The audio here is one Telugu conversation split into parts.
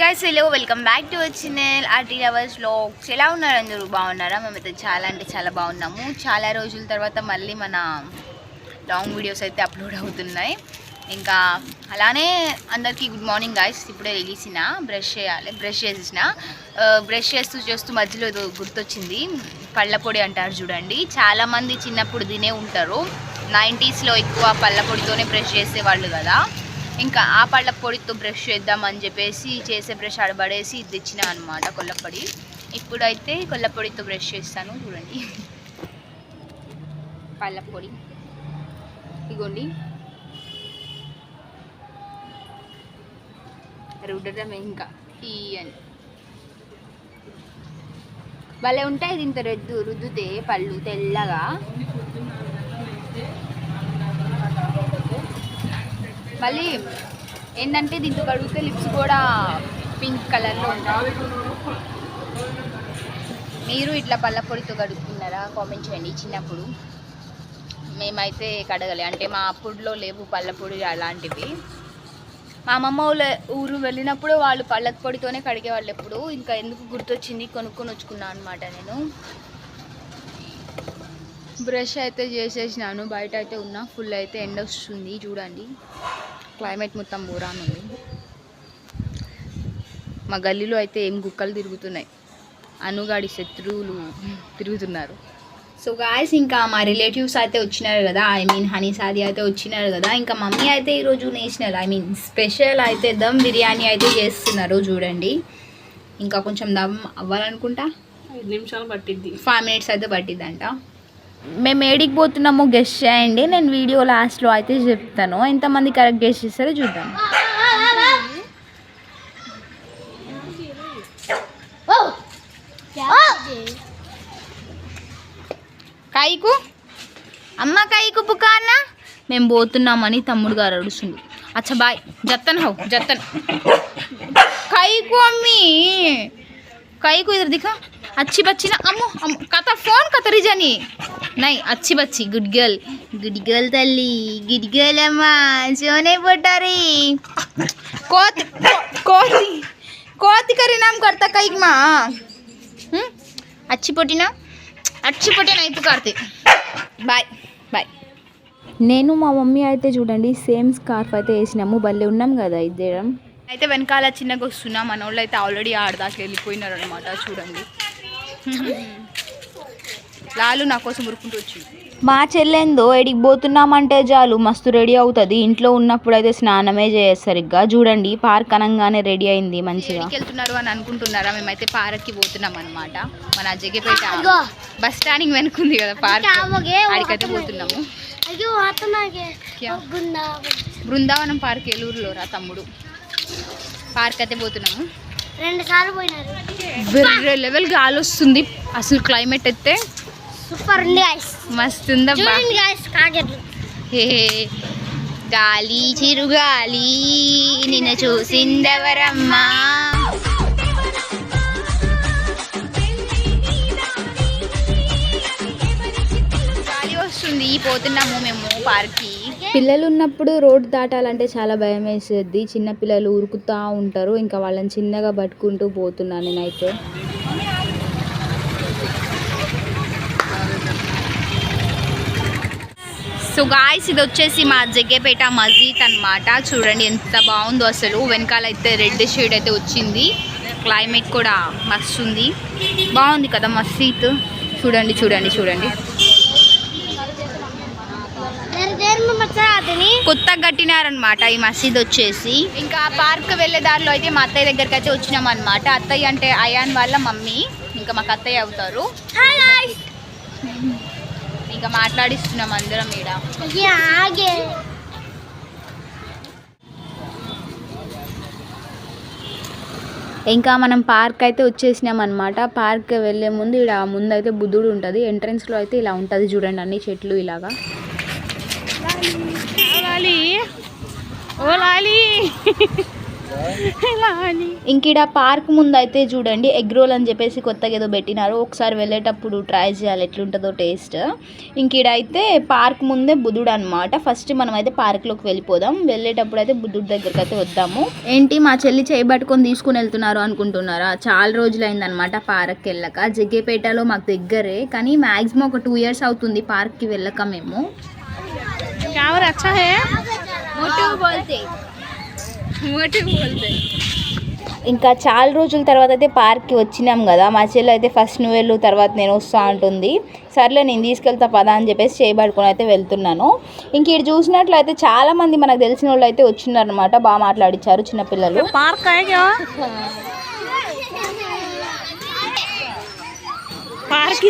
Guys hello welcome back to channel arty lovers లోక్స్ ఎలా ఉన్నారు అందరూ? బాగున్నారా? మేమైతే చాలా అంటే చాలా బాగున్నాము. చాలా రోజుల తర్వాత మళ్ళీ మన లాంగ్ వీడియోస్ అయితే అప్లోడ్ అవుతున్నాయి. ఇంకా అలానే అందరికీ గుడ్ మార్నింగ్ గాయస్ ఇప్పుడే లేచిన బ్రష్ చేయాలి బ్రష్ చేసేసిన. బ్రష్ చేస్తూ చేస్తూ మధ్యలో ఏదో గుర్తొచ్చింది. పళ్ళ పొడి అంటారు చూడండి. చాలామంది చిన్నప్పుడు తినే ఉంటారు. నైంటీస్లో ఎక్కువ పళ్ళ పొడితోనే బ్రష్ చేసేవాళ్ళు కదా. ఇంకా ఆ పళ్ళ పొడితో బ్రష్ చేద్దామని చెప్పేసి చేసే బ్రష్ ఆడబడేసి ఇది తెచ్చిన అనమాట కొల్లపొడి. ఇప్పుడైతే కొల్లపొడితో బ్రష్ చేస్తాను చూడండి. పళ్ళ పొడి. ఇగోండి. రుద్దడం ఇంకా. తీయని భలే ఉంటాయి దీంతో రుద్దు రుద్దుతే పళ్ళు తెల్లగా. మళ్ళీ ఏంటంటే దీంతో కడిగితే లిప్స్ కూడా పింక్ కలర్లో ఉంటాయి. మీరు ఇట్లా పళ్ళ పొడితో కడుక్కున్నారా? కామెంట్ చేయండి చిన్నప్పుడు. మేమైతే కడగలే. అంటే మా అప్పుడులో లేవు పళ్ళ పొడి అలాంటివి. మా అమ్మమ్మ వాళ్ళ ఊరు వెళ్ళినప్పుడు వాళ్ళు పళ్ళ పొడితోనే కడిగేవాళ్ళు ఎప్పుడు. ఇంకా ఎందుకు గుర్తొచ్చింది? కొనుక్కొని వచ్చుకున్నాను అనమాట నేను. బ్రష్ అయితే చేసేసినాను. బయట అయితే ఉన్నా. ఫుల్ అయితే ఎండ వస్తుంది చూడండి. క్లైమేట్ మొత్తం బోరాన్ ఉంది. మా గల్లీలో అయితే ఏం గుక్కలు తిరుగుతున్నాయి. అనుగాడి శత్రువులు తిరుగుతున్నారు. సో గాయస్ ఇంకా మా రిలేటివ్స్ అయితే వచ్చినారు కదా. ఐ మీన్ హనీ సాది అయితే వచ్చినారు కదా. ఇంకా మమ్మీ అయితే ఈరోజు నేషనల్ ఐ మీన్ స్పెషల్ అయితే దమ్ బిర్యానీ అయితే చేస్తున్నారు చూడండి. ఇంకా కొంచెం దమ్ అవ్వాలనుకుంటా? ఐదు నిమిషాలు పట్టిద్ది. ఫైవ్ మినిట్స్ అయితే పట్టిద్దంట. మేము ఏడికి పోతున్నామో గెస్ట్ చేయండి. నేను వీడియో లాస్ట్లో అయితే చెప్తాను. ఎంతమంది కరెక్ట్ గెస్ట్ చేస్తారో చూద్దాం. కాయకు అమ్మ కాయకు పుకాన్న మేము పోతున్నామని తమ్ముడు గారు అడుగుతుంది అచ్చా బాయ్. జత్తన్ హౌ జత్తన్. కైకు అమ్మి. కైకు ఇద్దరు దిక అచ్చి బచ్చిన అమ్ము అమ్మ. కథ ఫోన్ కథ రిజని. నై అచ్చి బచ్చి గుడ్ గర్ల్. గుడ్ గర్ల్ తల్లి గుడ్ గర్ల్ అమ్మా జోనే పొట్టారి కోతి కోతి కోతి కరీనాం కర్త కైమా అచ్చి పొట్టినా? అచ్చి పొట్టిన ఇప్పు కార్తి బాయ్ బాయ్. నేను మా మమ్మీ అయితే చూడండి సేమ్ స్కార్ఫ్ అయితే వేసినాము భలే ఉన్నాం కదా ఇద్దరం అయితే వెనకాల చిన్నగా వస్తున్నాం మన వాళ్ళు అయితే ఆల్రెడీ ఆడదాకా వెళ్ళిపోయినారు అనమాట చూడండి. లాలు నా కోసం ఉరుకుంటూ వచ్చింది. మా చెల్లెందో ఎడికి పోతున్నామంటే చాలు. మస్తు రెడీ అవుతుంది. ఇంట్లో ఉన్నప్పుడు అయితే స్నానమే చేయాలి సరిగ్గా. చూడండి పార్క్ అనగానే రెడీ అయింది మంచిగా. వెళ్తున్నారు అని అనుకుంటున్నారా? మేమైతే పార్క్కి పోతున్నాం అనమాట మన జగ్గపేట బస్ స్టాండింగ్ వెనుకుంది కదా పార్క్. అడికైతే పోతున్నాము? బృందావన్. బృందావనం పార్క్ ఏలూరులో రా తమ్ముడు. పార్క్ అయితే పోతున్నాము. రెండు సార్లు పోయినారు. వేరే లెవెల్ గాలి వస్తుంది. అసలు క్లైమేట్ అయితే సూపర్ ఉంది గాయస్ మస్తు చూడండి గాయస్ గాలి చిరుగాలి నిన్ను చూసిందెవరమ్మా? గాలి వస్తుంది పోతున్నాము మేము పార్క్కి. పిల్లలు ఉన్నప్పుడు రోడ్ దాటాలంటే చాలా భయం వేసేది. చిన్న పిల్లలు ఉరుకుతూ ఉంటారు ఇంకా వాళ్ళని చిన్నగా పట్టుకుంటూ పోతున్నాను నేనైతే. సో గాయస్ ఇది వచ్చేసి మా జగ్గేపేట మస్జిద్ అన్నమాట. చూడండి ఎంత బాగుందో అసలు. వెనకాల అయితే రెడ్ షేడ్ అయితే వచ్చింది. క్లైమేట్ కూడా మస్తు ఉంది. బాగుంది కదా మసీద్? చూడండి చూడండి చూడండి. కొత్తగా కట్టినారనమాట ఈ మసీద్ వచ్చేసి. ఇంకా పార్క్ వెళ్ళే దారిలో అయితే మా అత్తయ్య దగ్గరికి అయితే వచ్చినాం అనమాట అత్తయ్య అంటే అయాన్ వాళ్ళ మమ్మీ. ఇంకా మాకు అత్తయ్య అవుతారు. ఇక మాట్లాడిస్తున్నాం అందరం ఈడ. ఇంకా మనం పార్క్ అయితే వచ్చేసినాం అనమాట పార్క్ వెళ్ళే ముందు ఇక్కడ అయితే బుద్ధుడు ఉంటుంది. ఎంట్రన్స్లో అయితే ఇలా ఉంటుంది చూడండి అన్ని చెట్లు ఇలాగా. ఓ లాలి. ఇంకిడ పార్క్ ముందు అయితే చూడండి ఎగ్ రోల్ అని చెప్పేసి కొత్తగా ఏదో పెట్టినారు. ఒకసారి వెళ్ళేటప్పుడు ట్రై చేయాలి ఎట్లుంటుందో టేస్ట్. ఇంకిడ అయితే పార్క్ ముందే బుద్ధుడు అనమాట ఫస్ట్ మనం అయితే పార్క్లోకి వెళ్ళిపోదాం. వెళ్ళేటప్పుడు అయితే బుద్ధుడి దగ్గరకు అయితే వద్దాము. ఏంటి మా చెల్లి చేయబట్టుకొని తీసుకుని వెళ్తున్నారు అనుకుంటున్నారా? చాలా రోజులైందనమాట పార్క్కి వెళ్ళక. జగ్గేపేటలో మాకు దగ్గరే కానీ మ్యాక్సిమం ఒక టూ ఇయర్స్ అవుతుంది పార్క్కి వెళ్ళక మేము. అచ్చా హే ఇంకా చాలా రోజుల తర్వాత అయితే పార్క్కి వచ్చినాం కదా మా చెల్లి అయితే ఫస్ట్ నువ్వు వెళ్ళు తర్వాత నేను వస్తా అంటుంది. సర్లే నేను తీసుకెళ్తా పదా అని చెప్పేసి చేయబడుకుని అయితే వెళ్తున్నాను. ఇంక ఇక్కడ చూసినట్లయితే చాలా మంది మనకు తెలిసిన వాళ్ళు అయితే వచ్చినారనమాట బాగా మాట్లాడించారు చిన్నపిల్లలు పార్క్ పార్క్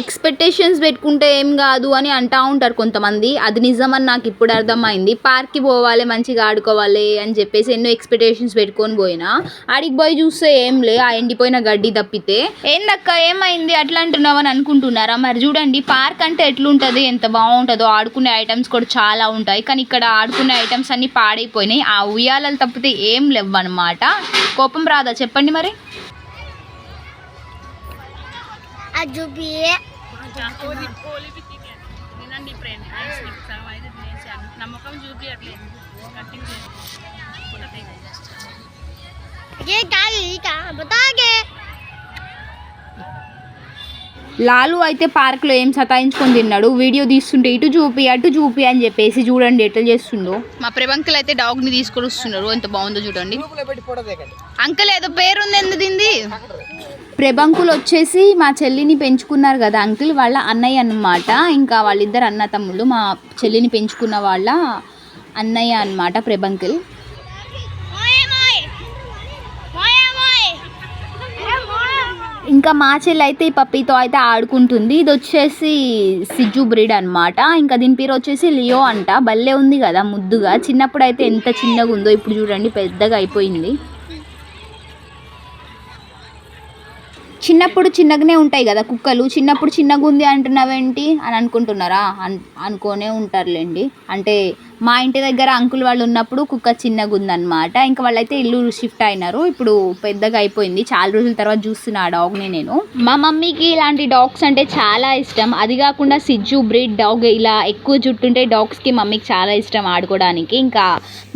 ఎక్స్పెక్టేషన్స్ పెట్టుకుంటే ఏం కాదు అని అంటూ ఉంటారు కొంతమంది. అది నిజమని నాకు ఇప్పుడు అర్థమైంది. పార్క్కి పోవాలి మంచిగా ఆడుకోవాలి అని చెప్పేసి ఎన్నో ఎక్స్పెక్టేషన్స్ పెట్టుకొని పోయినా. ఆడికి పోయి చూస్తే ఏం లే ఆ ఎండిపోయిన గడ్డి తప్పితే. ఏందక్క ఏమైంది? అట్లా అంటున్నావు అని అనుకుంటున్నారా? మరి చూడండి పార్క్ అంటే ఎట్లుంటుంది? ఎంత బాగుంటుందో. ఆడుకునే ఐటమ్స్ కూడా చాలా ఉంటాయి. కానీ ఇక్కడ ఆడుకునే ఐటమ్స్ అన్నీ పాడైపోయినాయి. ఆ ఉయ్యాలలు తప్పితే ఏం లేవన్నమాట. కోపం రాదా? చెప్పండి మరి. आज भी ये गाड़ी का बताओगे లాలు అయితే పార్క్లో ఏం సతాయించుకొని తిన్నాడు వీడియో తీస్తుంటే ఇటు చూపి అటు చూపి అని చెప్పేసి చూడండి ఎట్లా చేస్తుండో మా ప్రభంకులు అయితే డాగ్ని తీసుకొని వస్తున్నారు ఎంత బాగుందో చూడండి అంకుల్ ఏదో పేరుంది ఎందుకు దీంది ప్రభంకులు వచ్చేసి మా చెల్లిని పెంచుకున్నారు కదా అంకుల్ వాళ్ళ అన్నయ్య అనమాట ఇంకా వాళ్ళిద్దరు అన్న తమ్ముళ్ళు మా చెల్లిని పెంచుకున్న వాళ్ళ అన్నయ్య అనమాట ప్రభంకుల్. ఇంకా మా చెల్లి అయితే ఈ పప్పీతో అయితే ఆడుకుంటుంది. ఇది వచ్చేసి సిజు బ్రీడ్ అనమాట ఇంకా దీని పేరు వచ్చేసి లియో అంట. బల్లే ఉంది కదా ముద్దుగా. చిన్నప్పుడు అయితే ఎంత చిన్నగా ఉందో ఇప్పుడు చూడండి పెద్దగా అయిపోయింది. చిన్నప్పుడు చిన్నగానే ఉంటాయి కదా కుక్కలు. చిన్నప్పుడు చిన్నగా ఉంది అంటున్నావేంటి? అని అనుకుంటున్నారా? అన్ అనుకోనే ఉంటారులేండి. అంటే మా ఇంటి దగ్గర అంకుల్ వాళ్ళు ఉన్నప్పుడు కుక్క చిన్నగా ఉందన్నమాట. ఇంకా వాళ్ళైతే ఇల్లు షిఫ్ట్ అయినారు. ఇప్పుడు పెద్దగా అయిపోయింది. చాలా రోజుల తర్వాత చూస్తున్నా ఆ డాగ్ని నేను. మా మమ్మీకి ఇలాంటి డాగ్స్ అంటే చాలా ఇష్టం. అది కాకుండా సిజ్జు బ్రీడ్ డాగ్ ఇలా ఎక్కువ జుట్టుంటే డాగ్స్కి మమ్మీకి చాలా ఇష్టం ఆడుకోవడానికి. ఇంకా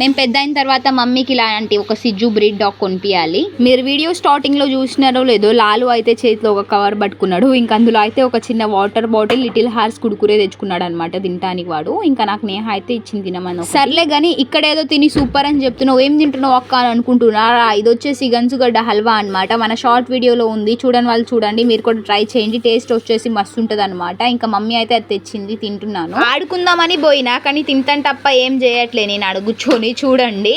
మేము పెద్ద అయిన తర్వాత మమ్మీకి ఇలాంటి ఒక సిజ్జు బ్రీడ్ డాగ్ కొనిపించాలి మీరు వీడియో స్టార్టింగ్లో చూసినారో లేదో లాలు అయితే చేతిలో ఒక కవర్ పట్టుకున్నాడు. ఇంకా అందులో అయితే ఒక చిన్న వాటర్ బాటిల్ లిటిల్ హార్స్ కుడుకురే తెచ్చుకున్నాడు అనమాట తినడానికి వాడు. ఇంకా నాకు నేహ అయితే ఇచ్చింది ఒకటి. సర్లే కానీ ఇక్కడ ఏదో తిని సూపర్ అని చెప్తున్నావు ఏం తింటున్నావు అక్క అని అనుకుంటున్నారా? ఇది వచ్చేసి గంజుగడ్డ హల్వా అన్నమాట. మన షార్ట్ వీడియోలో ఉంది చూడని వాళ్ళు చూడండి మీరు కూడా ట్రై చేయండి. టేస్ట్ వచ్చేసి మస్తు ఉంటుంది అనమాట ఇంకా మమ్మీ అయితే అది తెచ్చింది తింటున్నాను. ఆడుకుందామని పోయినా కానీ తింటాను తప్ప ఏం చేయట్లే నేను ఆడ కూర్చొని చూడండి.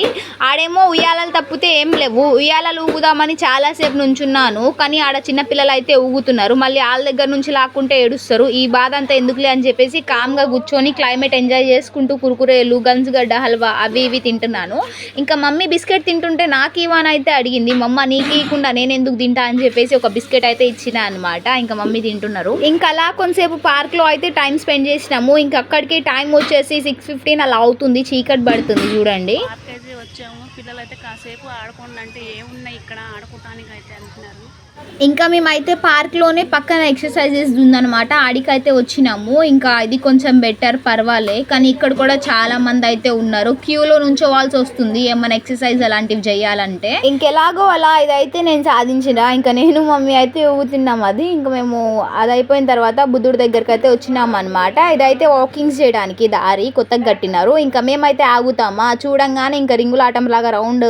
ఆడేమో ఉయ్యాలలు తప్పితే ఏం లేవు. ఉయ్యాలలు ఊగుదామని చాలాసేపు నుంచున్నాను కానీ ఆడ చిన్న పిల్లలు అయితే ఊగుతున్నారు. మళ్ళీ వాళ్ళ దగ్గర నుంచి లాక్కుంటే ఏడుస్తారు. ఈ బాధ అంతా ఎందుకులే అని చెప్పేసి కామ్గా కూర్చొని క్లైమేట్ ఎంజాయ్ చేసుకుంటూ కురుకురేలు గంజుగడ్డ హల్వా అవి ఇవి తింటున్నాను. ఇంకా మమ్మీ బిస్కెట్ తింటుంటే నాకు ఇవాన్ అయితే అడిగింది మమ్మ నీకు ఇవ్వకుండా నేను ఎందుకు తింటా? అని చెప్పేసి ఒక బిస్కెట్ అయితే ఇచ్చిన అనమాట ఇంకా మమ్మీ తింటున్నారు. ఇంకా అలా కొంతసేపు పార్క్లో అయితే టైం స్పెండ్ చేసినాము. ఇంకా అక్కడికి టైం వచ్చేసి సిక్స్ ఫిఫ్టీన్ అలా అవుతుంది చీకటి పడుతుంది చూడండి. వచ్చాము. పిల్లలు అయితే కాసేపు ఆడుకోండి అంటే ఏమున్నాయి ఇక్కడ ఆడుకోవటానికి అయితే అంటున్నారు. ఇంకా మేమైతే పార్క్లోనే పక్కన ఎక్సర్సైజెస్ ఉందనమాట ఆడికైతే వచ్చినాము. ఇంకా ఇది కొంచెం బెటర్ పర్వాలే. కానీ ఇక్కడ కూడా చాలా మంది అయితే ఉన్నారు. క్యూలో నుంచోవాల్సి వస్తుంది. ఏమైనా ఎక్సర్సైజ్ అలాంటివి చేయాలంటే. ఇంకెలాగో అలా ఇదైతే నేను సాధించిన. ఇంకా నేను మమ్మీ అయితే ఊగుతున్నాం అది. ఇంకా మేము అది అయిపోయిన తర్వాత బుద్ధుడి దగ్గరికి అయితే వచ్చినాం అనమాట ఇదైతే వాకింగ్స్ చేయడానికి దారి కొత్తగా కట్టినారు. ఇంకా మేమైతే ఆగుతామా? చూడంగానే ఇంకా రింగులాటం లాగా రౌండ్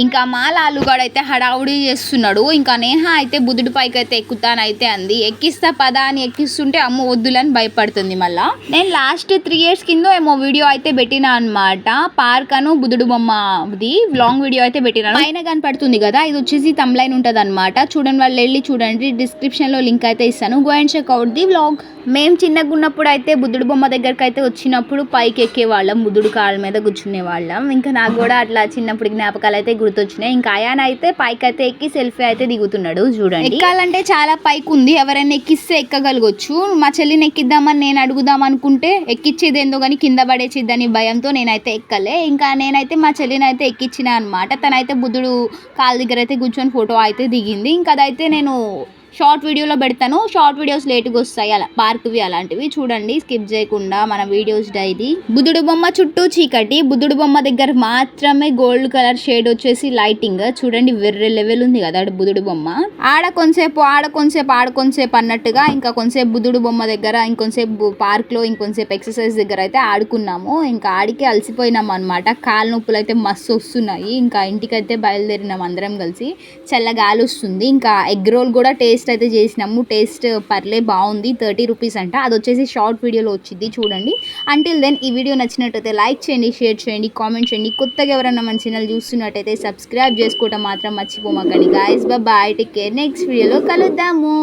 ఇంకా మా లాలుగాడు అయితే హడావుడి చేస్తున్నాడు. ఇంకా నేహ అయితే బుద్ధుడి పైకి అయితే ఎక్కుతానైతే అంది. ఎక్కిస్తా పదా అని ఎక్కిస్తుంటే అమ్మ వద్దులని భయపడుతుంది మళ్ళా. నేను లాస్ట్ త్రీ ఇయర్స్ కింద ఏమో వీడియో అయితే పెట్టినా అనమాట పార్క్ అను బుద్ధుడు బొమ్మది లాంగ్ వీడియో అయితే పెట్టినాను పైన కనపడుతుంది కదా ఇది వచ్చేసి తమ్లైన్ ఉంటుంది అనమాట చూడండి వాళ్ళు వెళ్ళి చూడండి. డిస్క్రిప్షన్లో లింక్ అయితే ఇస్తాను. Go and check out the vlog మేము చిన్నగా ఉన్నప్పుడు అయితే బుద్ధుడు బొమ్మ దగ్గరకు అయితే వచ్చినప్పుడు పైకి ఎక్కే వాళ్ళం. బుద్ధుడు కాళ్ళ మీద కూర్చునే వాళ్ళం. ఇంకా నాకు కూడా అట్లా చిన్నప్పుడు జ్ఞాపకాలు అయితే గుర్తొచ్చినాయి. ఇంకా అయాన్ అయితే పైకి అయితే ఎక్కి సెల్ఫీ అయితే దిగుతున్నాడు చూడండి. ఎక్కాలంటే చాలా పైకి ఉంది ఎవరైనా ఎక్కిస్తే ఎక్కగలగొచ్చు. మా చెల్లిని ఎక్కిద్దామని నేను అడుగుదాం అనుకుంటే ఎక్కిచ్చేది ఏందో కానీ కింద పడేసిద్దని భయంతో నేనైతే ఎక్కలే. ఇంకా నేనైతే మా చెల్లిని అయితే ఎక్కిచ్చిన అనమాట తనైతే బుద్ధుడు కాళ్ళ దగ్గర అయితే కూర్చొని ఫోటో అయితే దిగింది. ఇంకా అదైతే నేను షార్ట్ వీడియోలో పెడతాను. షార్ట్ వీడియోస్ లేట్గా వస్తాయి. అలా పార్క్వి అలాంటివి చూడండి. స్కిప్ చేయకుండా మన వీడియోస్ డైది బుద్ధుడు బొమ్మ చుట్టూ చీకటి. బుద్ధుడు బొమ్మ దగ్గర మాత్రమే గోల్డ్ కలర్ షేడ్ వచ్చేసి లైటింగ్. చూడండి వెర్రె లెవెల్ ఉంది కదా ఆడ బుద్ధుడు బొమ్మ. ఆడ కొంతసేపు ఆడ కొంతసేపు ఆడ కొంతసేపు అన్నట్టుగా ఇంకా కొంతసేపు బుద్ధుడు బొమ్మ దగ్గర ఇంకొంతసేపు పార్క్లో ఇంకొంతసేపు ఎక్సర్సైజ్ దగ్గర అయితే ఆడుకున్నాము. ఇంకా ఆడికి అలసిపోయినాం అనమాట కాలు నొప్పులు అయితే మస్తు వస్తున్నాయి. ఇంకా ఇంటికైతే బయలుదేరినాం అందరం కలిసి. చల్ల గాలి వస్తుంది. ఇంకా ఎగ్ రోల్ కూడా టేస్ట్ టేస్ట్ అయితే చేసినాము. టేస్ట్ పర్లే బాగుంది. థర్టీ రూపీస్ అంట. అది వచ్చేసి షార్ట్ వీడియోలో వచ్చింది. చూడండి. అంటిల్ దెన్ ఈ వీడియో నచ్చినట్టయితే లైక్ చేయండి షేర్ చేయండి కామెంట్ చేయండి. కొత్తగా ఎవరైనా మన ఛానల్ చూస్తున్నట్టయితే సబ్స్క్రైబ్ చేసుకోవటం మాత్రం మర్చిపోమాకండి. Guys bye take care next వీడియోలో కలుద్దాము.